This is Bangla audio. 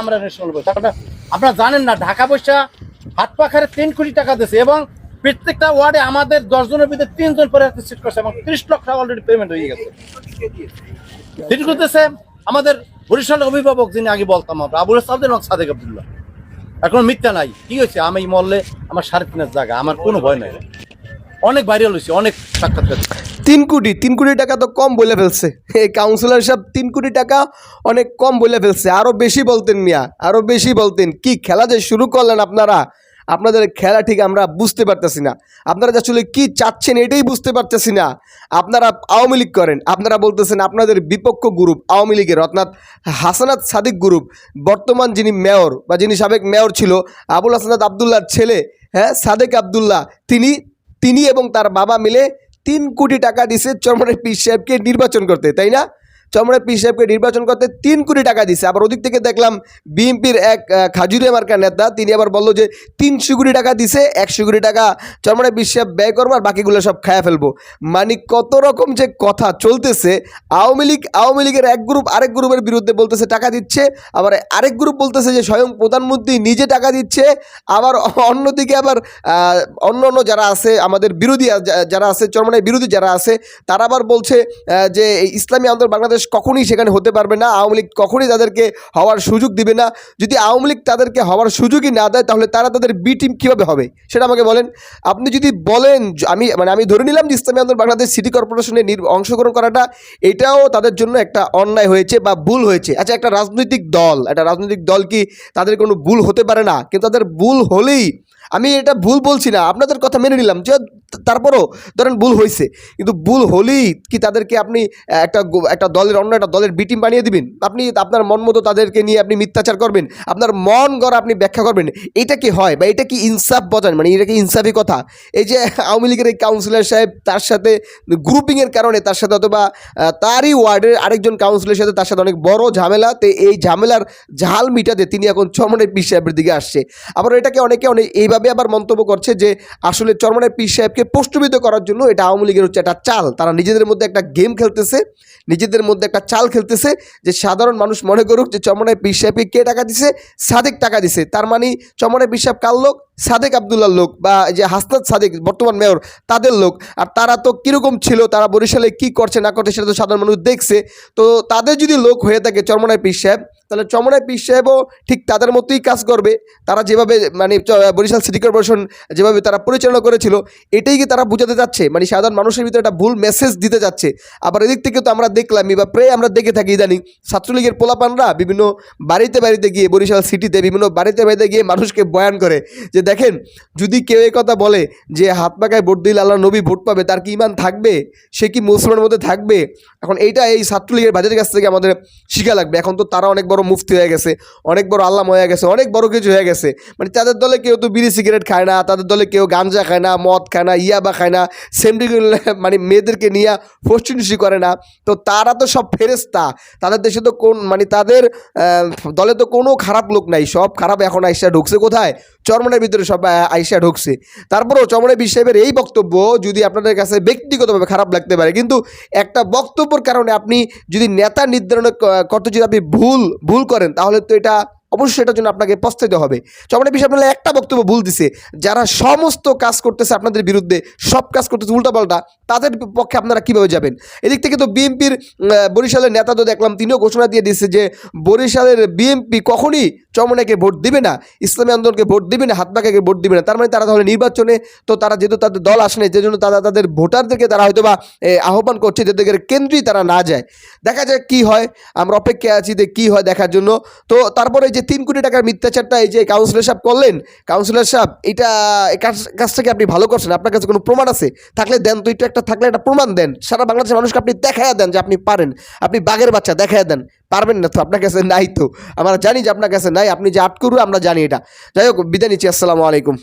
আমরা ন্যাশনাল আপনারা জানেন না, ঢাকা পয়সা হাত পাখারে তিন কোটি টাকা দিয়েছে এবং প্রত্যেকটা ওয়ার্ডে আমাদের দশ জনের ভিতরে তিনজন পরে সিট করছে এবং ত্রিশ লক্ষ টাকা অলরেডি পেমেন্ট হয়ে গেছে। সিট করতেছে আমাদের বরিশালের অভিভাবক যিনি আগে বলতাম আমরা, আবুল এবং সাদেক আবদুল্লাহ। এখন মিথ্যা নাই। কি হয়েছে? আমি মরলে আমার সাড়ে তিনের জায়গা, আমার কোনো ভয় নাই। অনেক ভাইরাল হয়েছে, অনেক সাক্ষাৎকার তিন কোটি তিন কোটি টাকা তো কম বলে ফেলছে। এই কাউন্সিলর সাহেব তিন কোটি টাকা অনেক কম বলে ফেলছে। আরও বেশি বলতেন মিয়া আরও বেশি বলতেন। কি খেলা যে শুরু করলেন আপনারা? আপনাদের খেলা ঠিক আমরা বুঝতে পারতেছি না। আপনারা আসলে কি চাচ্ছেন এটাই বুঝতে পারতেছি না। আপনারা আওয়ামী লীগ করেন। আপনারা বলতেছেন আপনাদের বিপক্ষ গ্রুপ আওয়ামী লীগের, অর্থাৎ হাসানাত সাদিক গ্রুপ বর্তমান যিনি মেয়র বা যিনি সাবেক মেয়র ছিল, আবুল হাসানাত আবদুল্লাহর ছেলে হ্যাঁ সাদেক আবদুল্লাহ, তিনি তিনি এবং তার বাবা মিলে তিন কোটি টাকা দিছে চরমনের পীর সাহেবকে নির্বাচন করতে তাই না? চরমনের পীর সাহেবকে নির্বাচন করতে তিন কোটি টাকা দিছে। আবার ওদিক থেকে দেখলাম বিএনপির এক খাজুরিয়া মার্কা নেতা, তিনি আবার বলল যে তিনশো কোটি টাকা দিছে, একশো কোটি টাকা চরমনের পীর সাহেব ব্যয় করব আর বাকিগুলো সব খায়া ফেলব। মানে কত রকম যে কথা চলতেছে, আওয়ামী লীগ, আওয়ামী লীগের এক গ্রুপ আরেক গ্রুপের বিরুদ্ধে বলতেছে টাকা দিচ্ছে, আবার আরেক গ্রুপ বলতেছে যে স্বয়ং প্রধানমন্ত্রী নিজে টাকা দিচ্ছে, আবার অন্যদিকে আবার অন্য অন্য যারা আছে, আমাদের বিরোধী যারা আছে চরমনের বিরোধী যারা আছে, তারা আবার বলছে যে ইসলামী আন্দোলন বাংলাদেশ কখনই সেখানে হতে পারবে না, আওয়ামী লীগ কখনই তাদেরকে হওয়ার সুযোগ দিবে না। যদি আওয়ামী লীগ তাদেরকে হওয়ার সুযোগই না দেয়, তাহলে তারা তাদের বি টিম কীভাবে হবে? সেটা আমাকে বলেন। আপনি যদি বলেন আমি মানে আমি ধরে নিলাম যে ইসলামী আন্দোলন বাংলাদেশ সিটি কর্পোরেশনে অংশগ্রহণ করাটা, এটাও তাদের জন্য একটা অন্যায় হয়েছে বা ভুল হয়েছে। আচ্ছা একটা রাজনৈতিক দল, একটা রাজনৈতিক দল কি তাদের কোনো ভুল হতে পারে না? কিন্তু তাদের ভুল হলেই, আমি এটা ভুল বলছি না। আপনাদের কথা মেনে নিলাম। যে তারপরও ধরেন ভুল হয়েছে কিন্তু ভুল হলেই কি তাদেরকে আপনি একটা একটা দলের, অন্য একটা দলের বিটিম বানিয়ে দিবেন? আপনি আপনার মন মতো তাদেরকে নিয়ে আপনি মিথ্যাচার করবেন, আপনার মন গড়া আপনি ব্যাখ্যা করবেন। এটা কি হয় বা এটা কি ইনসাফ বজান মানে এটা কি ইনসাফি কথা? এই যে আওয়ামী লীগের এই কাউন্সিলর সাহেব তার সাথে গ্রুপিংয়ের কারণে তার সাথে অথবা তারই ওয়ার্ডের আরেকজন কাউন্সিলরের সাথে তার সাথে অনেক বড় ঝামেলা, তো এই ঝামেলার ঝাল মিটাতে তিনি এখন চরমনের পীর সাহেবের দিকে আসছে। আবার এটাকে অনেকে অনেক এইভাবে আবার মন্তব্য করছে যে আসলে চরমনের পীর সাহেবকে প্রশ্নবিদ্ধ করার জন্য এটা আওয়ামী লীগের হচ্ছে একটা চাল। তারা নিজেদের মধ্যে একটা গেম খেলতেছে, নিজেদের মধ্যে একটা চাল খেলতেছে যে সাধারণ মানুষ মনে করুক যে চরমনের পীর কে টাকা দিছে? সাদেক টাকা দিছে। তার মানে পীর সাহেব কার লোক? সাদেক আবদুল্লার লোক বা যে হাসনাত সাদেক, বর্তমান মেয়র তাদের লোক। আর তারা তো কীরকম ছিল? তারা বরিশালে কি করছে, না করছে সেটা তো সাধারণ মানুষ দেখছে। তো তাদের যদি লোক হয়ে থাকে চরমনায় পীর সাহেব তাহলে চমড়ায় পীর সাহেবও ঠিক তাদের মতোই কাজ করবে। তারা যেভাবে মানে বরিশাল সিটি কর্পোরেশন যেভাবে তারা পরিচালনা করেছিল, এটাই কি তারা বোঝাতে যাচ্ছে মানে সাধারণ মানুষের ভিতরে একটা ভুল মেসেজ দিতে যাচ্ছে। আবার এদিক থেকে তো আমরা দেখলামই বা প্রায় আমরা দেখে থাকি ইদানিং, ছাত্রলীগের পোলাপানরা বিভিন্ন বাড়িতে বাড়িতে গিয়ে, বরিশাল সিটিতে বিভিন্ন বাড়িতে বাড়িতে গিয়ে মানুষকে বয়ান করে। যে দেখেন, যদি কেউ এই কথা বলে যে হাত পাকায় ভোট দিলে আল্লাহ নবী ভোট পাবে, তার কি ইমান থাকবে? সে কি মুসলমানের মধ্যে থাকবে? এখন এইটা এই ছাত্রলীগের বাজারের কাছ থেকে আমাদের শিখা লাগবে। এখন তো তারা অনেক বড় মুফতি হয়ে গেছে, অনেক বড় আল্লাম হয়ে গেছে, অনেক বড় কিছু হয়ে গেছে। মানে তাদের দলে কেউ তো বিড়ি সিগারেট খায় না, তাদের দলে কেউ গাঞ্জা খায় না, মদ খায় না, ইয়াবা খায় না সেমডি মানে মেয়েদেরকে নিয়ে ফষ্টিনুষি করে না। তো তারা তো সব ফেরেস্তা তাদের দেশে তো কোন মানে তাদের দলে তো কোনো খারাপ লোক নাই, সব খারাপ এখন আইসা ঢুকছে কোথায়? চরমনের ভিতরে সব আইসা ঢুকছে। তারপরেও চরমনের বিশ্বের এই বক্তব্য যদি আপনাদের কাছে ব্যক্তিগতভাবে খারাপ লাগতে পারে, কিন্তু একটা বক্তব্যর কারণে আপনি যদি নেতা নির্ধারণ করতে যদি আপনি ভুল ভুল করেন, তাহলে তো এটা অবশ্যই এটার জন্য আপনাকে পস্তাইতে হবে। চরমনের বিষয়ে আপনারা একটা বক্তব্য ভুল দিছে, যারা সমস্ত কাজ করতেছে আপনাদের বিরুদ্ধে, সব কাজ করতেছে উল্টাপাল্টা, তাদের পক্ষে আপনারা কীভাবে যাবেন? এদিক থেকে তো বিএনপির বরিশালের নেতা তো দেখলাম, তিনিও ঘোষণা দিয়ে দিচ্ছে যে বরিশালের বিএনপি কখনই চমনাকে ভোট দিবে না, ইসলামী আন্দোলনকে ভোট দিবে না হাতবাকাকে ভোট দিবে না। তার মানে তারা তাহলে নির্বাচনে তো তারা যেহেতু তাদের দল আসে না জন্য তারা তাদের ভোটারদেরকে তারা হয়তো বা আহ্বান করছে যাদের কেন্দ্রেই তারা না যায়। দেখা যায় কি হয়, আমরা অপেক্ষায় আছি যে কী হয় দেখার জন্য। তো তারপরে যে তিন কোটি টাকার মিথ্যাচারটা এই যে কাউন্সিলর সাহেব করলেন, কাউন্সিলর সাহেব, এটা কাজটাকে আপনি ভালো করছেন? আপনার কাছে কোনো প্রমাণ আছে? থাকলে দেন তো এটা একটা থাকলে একটা প্রমাণ দেন। সারা বাংলাদেশের মানুষকে আপনি দেখাইয়া দেন যে আপনি পারেন। আপনি বাঘের বাচ্চা দেখাইয়া দেন। পারবেন না তো, আপনার কাছে নাই তো। আমরা জানি যে আপনার কাছে নাই, আপনি যে আট করু আমরা জানি এটা। যাই হোক, বিদায় নিচ্ছি, আসসালামু আলাইকুম।